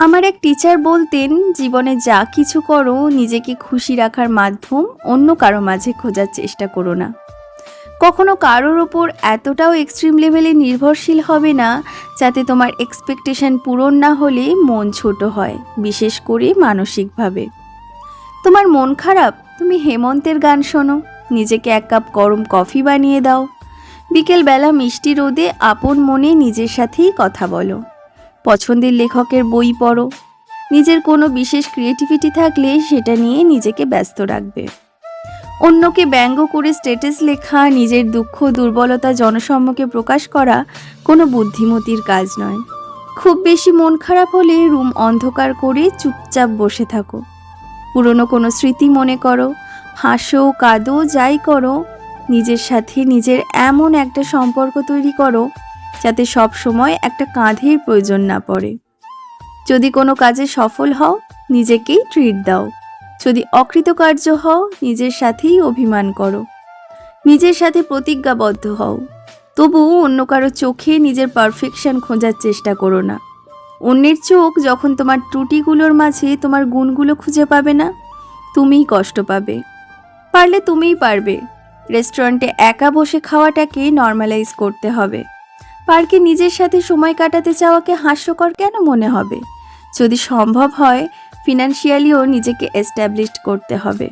আমার এক টিচার বলতেন, জীবনে যা কিছু করো, নিজেকে খুশি রাখার মাধ্যম অন্য কারও মাঝে খোঁজার চেষ্টা করো না। কখনো কারোর ওপর এতটাও এক্সট্রিম লেভেলে নির্ভরশীল হবে না, যাতে তোমার এক্সপেকটেশন পূরণ না হলে মন ছোট হয়, বিশেষ করে মানসিকভাবে। তোমার মন খারাপ? তুমি হেমন্তের গান শোনো। নিজেকে এক কাপ গরম কফি বানিয়ে দাও। বিকেলবেলা মিষ্টি রোদে আপন মনে নিজের সাথেই কথা বলো। পছন্দের লেখকের বই পড়ো। নিজের কোনো বিশেষ ক্রিয়েটিভিটি থাকলে সেটা নিয়ে নিজেকে ব্যস্ত রাখবে। অন্যকে ব্যঙ্গ করে স্ট্যাটাস লেখা, নিজের দুঃখ, দুর্বলতা, জনসম্মুখে প্রকাশ করা কোনো বুদ্ধিমতির কাজ নয়। খুব বেশি মন খারাপ হলে রুম অন্ধকার করে চুপচাপ বসে থাকো। পুরনো কোনো স্মৃতি মনে করো। হাসো, কাঁদো, যাই করো। নিজের সাথে নিজের এমন একটা সম্পর্ক তৈরি করো যাতে সব সময় একটা কাঁধের প্রয়োজন না পড়ে। যদি কোনো কাজে সফল হও, নিজেকেই ট্রিট দাও। যদি অকৃতকার্য হও, নিজের সাথেই অভিমান করো। নিজের সাথে প্রতিজ্ঞাবদ্ধ হও। তবু অন্য কারও চোখে নিজের পারফেকশন খোঁজার চেষ্টা করো না। অন্যের চোখ যখন তোমার ত্রুটিগুলোর মাঝে তোমার গুণগুলো খুঁজে পাবে না, তুমিই কষ্ট পাবে। পারলে তুমিই পারবে। রেস্টুরেন্টে একা বসে খাওয়াটাকে নর্মালাইজ করতে হবে। পার্কে নিজের সাথে সময় কাটাতে চাওয়াকে হাস্যকর কেন মনে হবে? যদি সম্ভব হয় ফিনান্সিয়ালিও নিজেকে এস্টাবলিশড করতে হবে।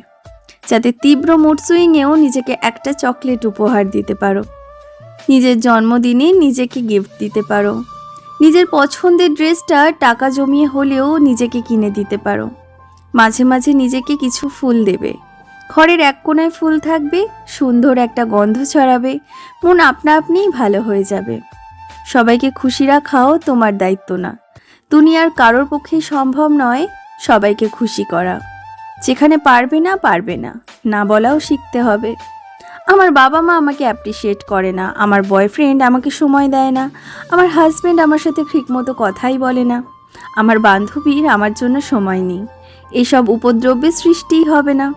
যাতে তীব্র মুড সুইংয়েও নিজেকে একটা চকলেট উপহার দিতে পারো। নিজের জন্মদিনে নিজেকে গিফট দিতে পারো। নিজের পছন্দের ড্রেসটা টাকা জমিয়ে হলেও নিজেকে কিনে দিতে পারো। মাঝে মাঝে নিজেকে কিছু ফুল দেবে। ঘরের এক কোনায় ফুল থাকবে, সুন্দর একটা গন্ধ ছড়াবে, মন আপনা আপনিই ভালো হয়ে যাবে। সবাইকে খুশি রাখাও তোমার দায়িত্ব না। দুনিয়ার কারোর পক্ষেই সম্ভব নয় সবাইকে খুশি করা। যেখানে পারবে না পারবে না। না বলাও শিখতে হবে। আমার বাবা মা আমাকে অ্যাপ্রিসিয়েট করে না। আমার বয়ফ্রেন্ড আমাকে সময় দেয় না। আমার হাজব্যান্ড আমার সাথে ঠিকমতো কথাই বলে না। আমার বান্ধবীর আমার জন্য সময় নেই। এইসব উপদ্রব্যের সৃষ্টিই হবে না।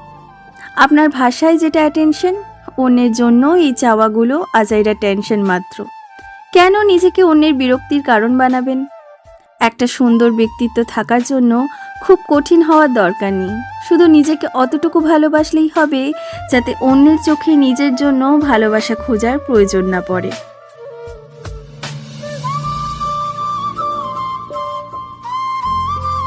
আপনার ভাষায় যেটা অ্যাটেনশন অন্যের জন্য এই চাওয়াগুলো আজাইরা টেনশন মাত্র। কেন নিজেকে অন্যের বিরক্তির কারণ বানাবেন? একটা সুন্দর ব্যক্তিত্ব থাকার জন্য খুব কঠিন হওয়ার দরকার নেই। শুধু নিজেকে অতটুকু ভালোবাসলেই হবে, যাতে অন্যের চোখে নিজের জন্য ভালোবাসা খোঁজার প্রয়োজন না পড়ে।